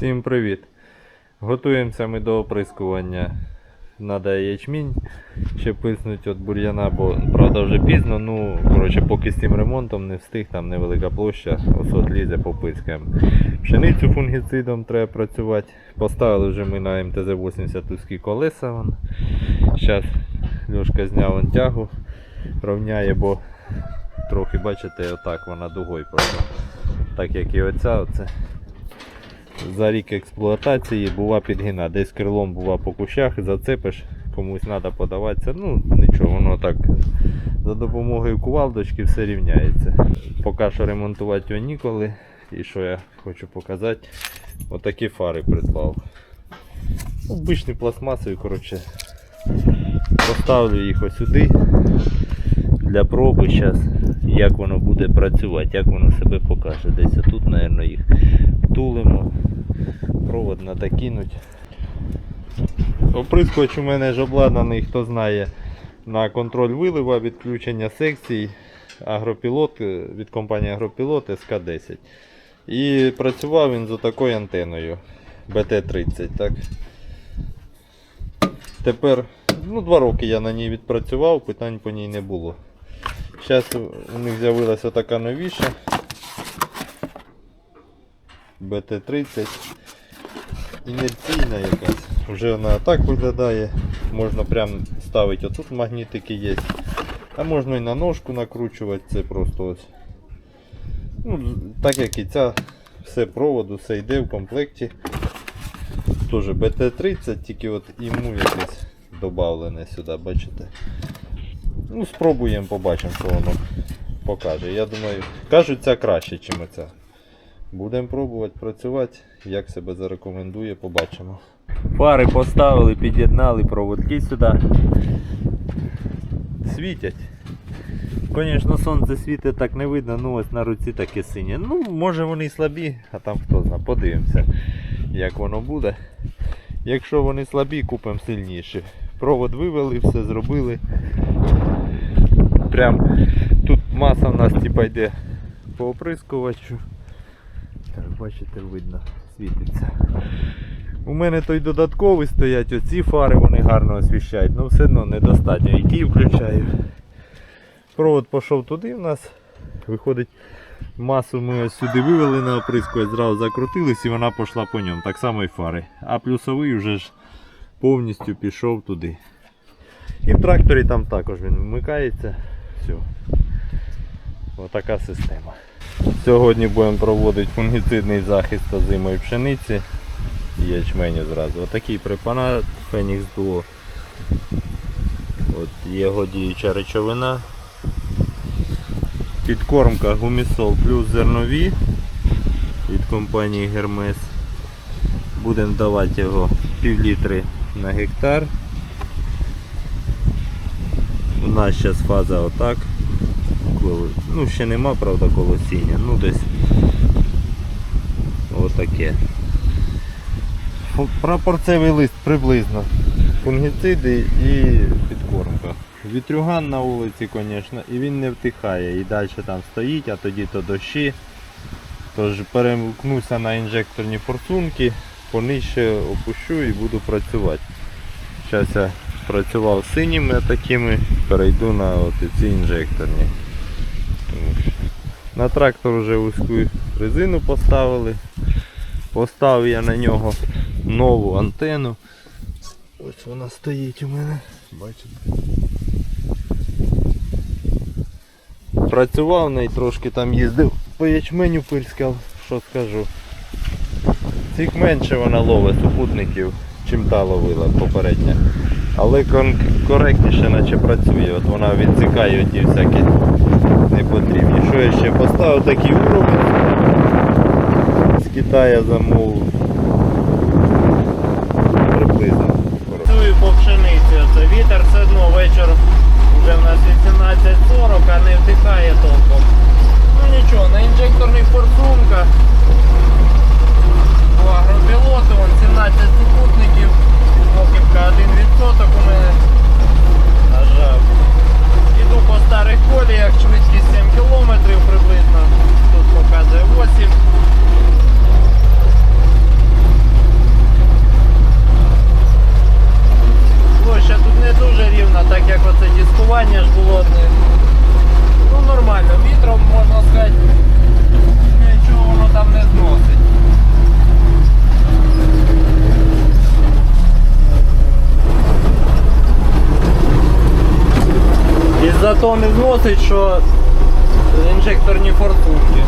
Всім привіт! Готуємося ми до оприскування. Надо ячмінь ще писнуть від бур'яна, бо правда вже пізно. Ну, коротше, поки з тим ремонтом не встиг, там невелика площа, осот лізе, попискаємо. Пшеницю фунгіцидом треба працювати. Поставили вже ми на МТЗ-80 узькі колеса. Зараз Льошка зняв вон тягу, ровняє, бо трохи, бачите, отак вона дугою просто. Так як і оця, оце за рік експлуатації бува підгина. Десь крилом бува по кущах, зацепиш, комусь треба подаватися. Ну нічого, воно так за допомогою кувалдочки все рівняється. Поки що ремонтувати його ніколи. І що я хочу показати, отакі фари придбав. Обичні пластмасові, коротше. Поставлю їх сюди для проби зараз, як воно буде працювати, як воно себе покаже. Десь тут, мабуть, їх тулимо, провод надокинуть. Оприскувач у мене ж обладнаний, хто знає, на контроль вилива, відключення секцій Агропілот е, від компанії Агропілот СК10. І працював він з такою антеною BT30. Так. Тепер ну, два роки я на ній відпрацював, питань по ній не було. Зараз у них з'явилася така новіша. BT30. Інерційна якась. Вже вона так виглядає. Можна прям ставити отут магнітики є. А можна і на ножку накручувати, це просто ось. Ну, так як і ця, все проводу, все йде в комплекті. Теж BT30, тільки от йому якесь додавлене сюди, бачите. Ну, спробуємо, побачимо, що воно покаже. Я думаю, кажуть, ця краще, ніж оця. Будемо пробувати працювати. Як себе зарекомендує, побачимо. Фари поставили, під'єднали проводки сюди. Світять. Звісно, сонце світить так не видно, ну ось на руці таке синє. Ну, може вони слабі, а там хто знає, подивимося, як воно буде. Якщо вони слабі, купимо сильніші. Провод вивели, все зробили. Прям тут маса в нас типа йде по оприскувачу. Бачите, видно, світиться. У мене той додатковий стоять, оці фари вони гарно освіщають, але все одно недостатньо. Які включаю. Провод пішов туди в нас. Виходить, масу ми ось сюди вивели на оприскувач, зразу закрутились і вона пішла по ньому. Так само і фари. А плюсовий вже ж повністю пішов туди. І в тракторі там також він вмикається. Все. Отака система. Сьогодні будемо проводити фунгіцидний захист озимої пшениці і ячменю зразу. Отакий препарат Phoenix Duo. От його діюча речовина. Підкормка гумісол плюс зернові від компанії Hermes. Будемо давати його пів літри на гектар. У нас зараз фаза отак. Коли- Ну, ще нема, правда, колосіння. Ну десь отаке. Прапорцевий лист приблизно. Фунгіциди і підкормка. Вітрюган на вулиці, звісно, і він не втихає. І далі там стоїть, а тоді то дощі. Тож перемкнуся на інжекторні форсунки, понижче опущу і буду працювати. Зараз я працював синіми такими, перейду на ці інжекторні. Тому що На трактор вже вузьку резину поставили. Поставив я на нього нову антенну. Ось вона стоїть у мене. Бачите? Працював неї трошки там їздив по ячменю пильскав, що скажу. Цих менше вона ловить супутників, чим та ловила попередня. Але коректніше наче працює. От вона відсікає ті всякі непотрібні. Що я ще поставив такий уровень з Китаю замовив. Приблизно. Працюю по пшениці, це вітер все одно вечір вже в нас 18.40, а не втихає толком. Ну нічого, на інжекторних форсунках по агропілоту вон 17 супутників, похибка 1% у мене. Нажав. Іду по старих коліях, швидкість 7 км приблизно. Тут показує 8. Ніхто що інжекторні фортунки.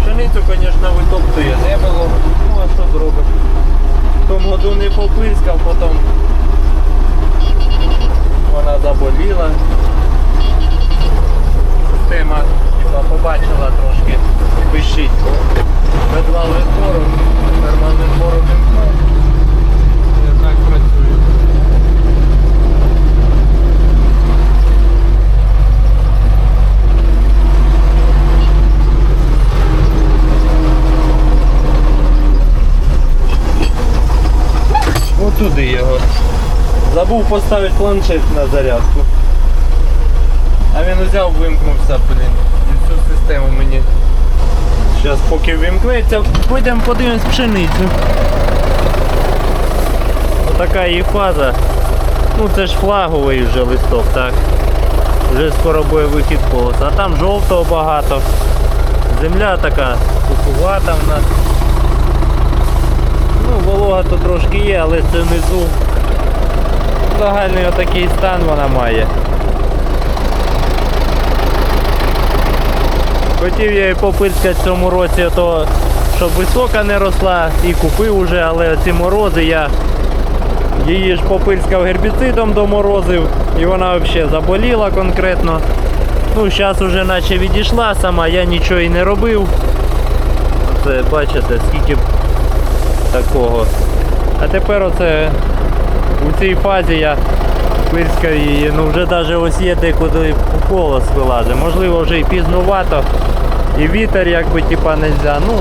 Пшеницю, звісно, витоптує небело. Ну а що зробиш? В тому году не попискав, потім вона заболіла. Система типа, побачила трошки пищить. Бедвали збору, нормальний збору вимкнув. І так працює. Отуди його. Забув поставити планшет на зарядку. А він взяв, вимкнувся, блін. І всю систему мені. Зараз поки вимкнеться, підемо подивимось пшеницю. Отака її фаза. Ну це ж флаговий вже листок, так. Вже скоро буде вихід колоса. А там жовтого багато. Земля така сухувата в нас. Ну, волога тут трошки є, але це внизу. Загальний отакий стан вона має. Хотів я її попискати в цьому році, то щоб висока не росла і купив уже, але ці морози я її ж попирскав гербіцидом доморозив і вона взагалі заболіла конкретно. Ну, зараз вже наче відійшла сама, я нічого і не робив. Це бачите, скільки такого. А тепер оце у цій фазі я пирскав її, ну вже навіть ось є декуди колос вилазить. Можливо вже і пізнувато. І вітер якби типа не нельзя. Ну,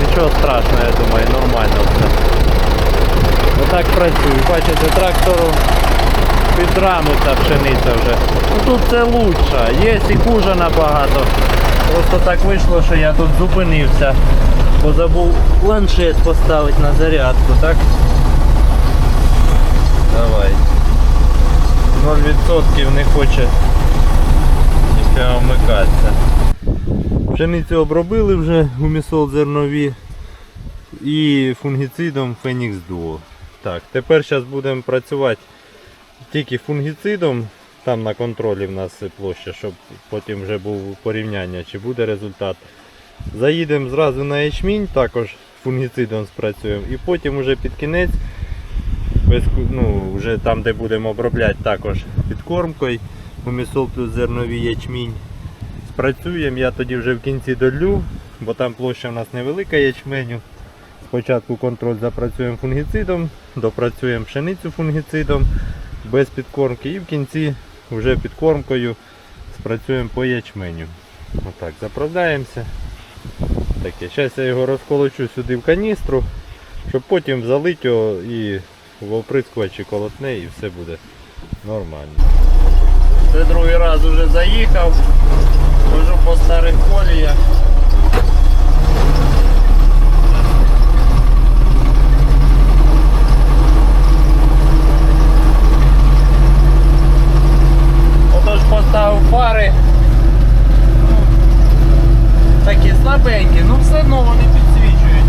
нічого страшного, я думаю, нормально все. Отак працює. Бачите, трактору під раму ця пшениця вже. Ну тут це лучше. Є і хуже набагато. Просто так вийшло, що я тут зупинився. Бо забув планшет поставити на зарядку, так? Давай. 0% не хоче ніфіга вмикатися. Пшеницю обробили вже гумісол зернові і фунгіцидом Phoenix Duo. Так, тепер зараз будемо працювати тільки фунгіцидом. Там на контролі в нас площа, щоб потім вже був порівняння, чи буде результат. Заїдемо зразу на ячмінь, також фунгіцидом спрацюємо. І потім вже під кінець, ну, вже там де будемо обробляти також підкормкою, гумісол плюс зернові ячмінь. Спрацюємо, я тоді вже в кінці долю, бо там площа у нас невелика ячменю. Спочатку контроль запрацюємо фунгіцидом, допрацюємо пшеницю фунгіцидом без підкормки і в кінці вже підкормкою спрацюємо по ячменю. Отак, заправляємося. Таке. Зараз я його розколочу сюди в каністру, щоб потім залити його і в оприскувачі колотне і все буде нормально. Це другий раз вже заїхав, хожу по старих коліях. Отож поставив фари. Ну, Такі слабенькі, ну все одно вони підсвічують.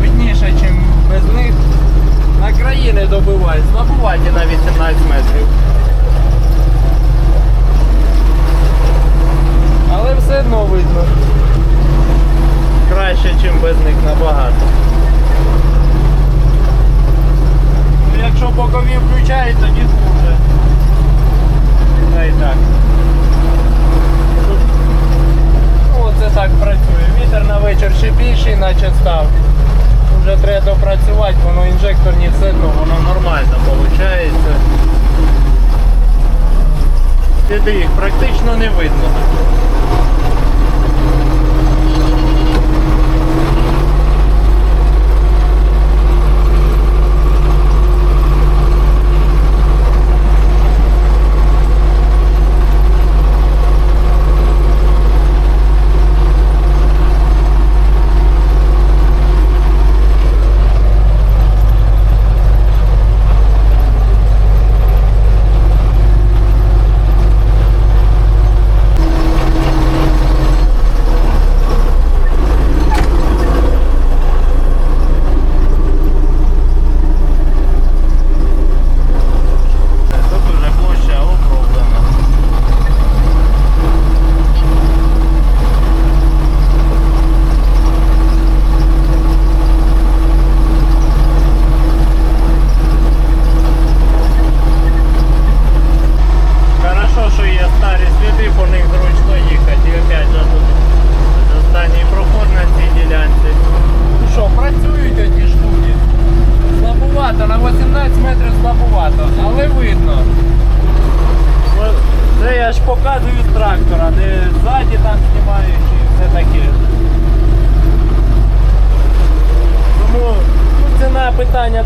Видніше, ніж без них. На країни добивають, слабуваті на 18 метрів. Але все одно видно. Ніж без них набагато. Ну, якщо бокові включають, тоді хуже. Та й так. Ну, Оце так працює. Вітер на вечір ще більший, наче став. Вже треба допрацювати, воно інжекторні все одно, воно нормально виходить. Сліди їх практично не видно.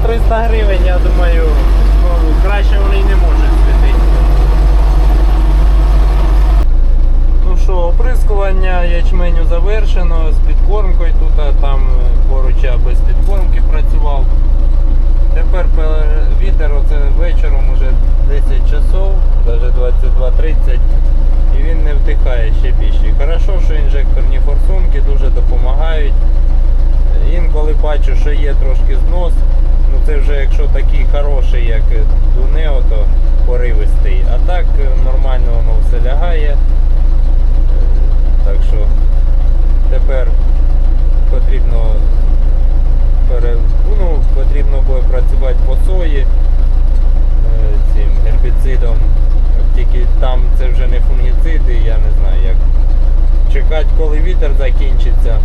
300 гривень, я думаю, ну, краще вони й не можуть світити. Ну що, оприскування ячменю завершено з підкормкою тут, а там е, поруч я без підкормки працював. Тепер вітер оце вечором уже 10 часов, навіть 22.30 і він не втихає ще більше. Хорошо, що інжекторні форсунки дуже допомагають. Інколи бачу, що є трошки знос. Якщо такий хороший, як Дунео, то поривистий. А так е, нормально воно все лягає. Е, Так що тепер потрібно ну, потрібно буде працювати по сої е, цим гербіцидом. Тільки там це вже не фунгіциди, я не знаю як. Чекати, коли вітер закінчиться.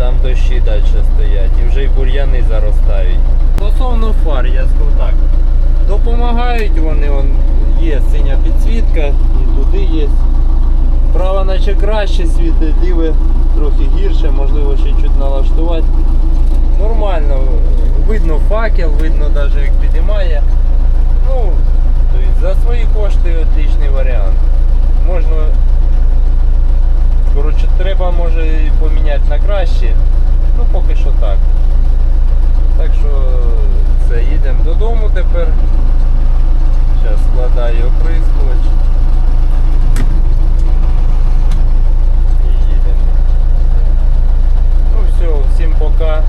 Там дощі далі стоять і вже й бур'яни заростають. Стосовно фар, я скажу так. Допомагають вони, он, є синя підсвітка, і туди є. Права наче краще світить, ліве трохи гірше, можливо ще чуть налаштувати. Нормально, видно факел, видно навіть як підіймає. Ну, тобто за свої кошти отличний варіант. Можна може і поміняти на краще. Ну поки що так. Так що це, їдемо додому тепер. Зараз складаю оприскувач. І їдемо. Ну все, всім пока.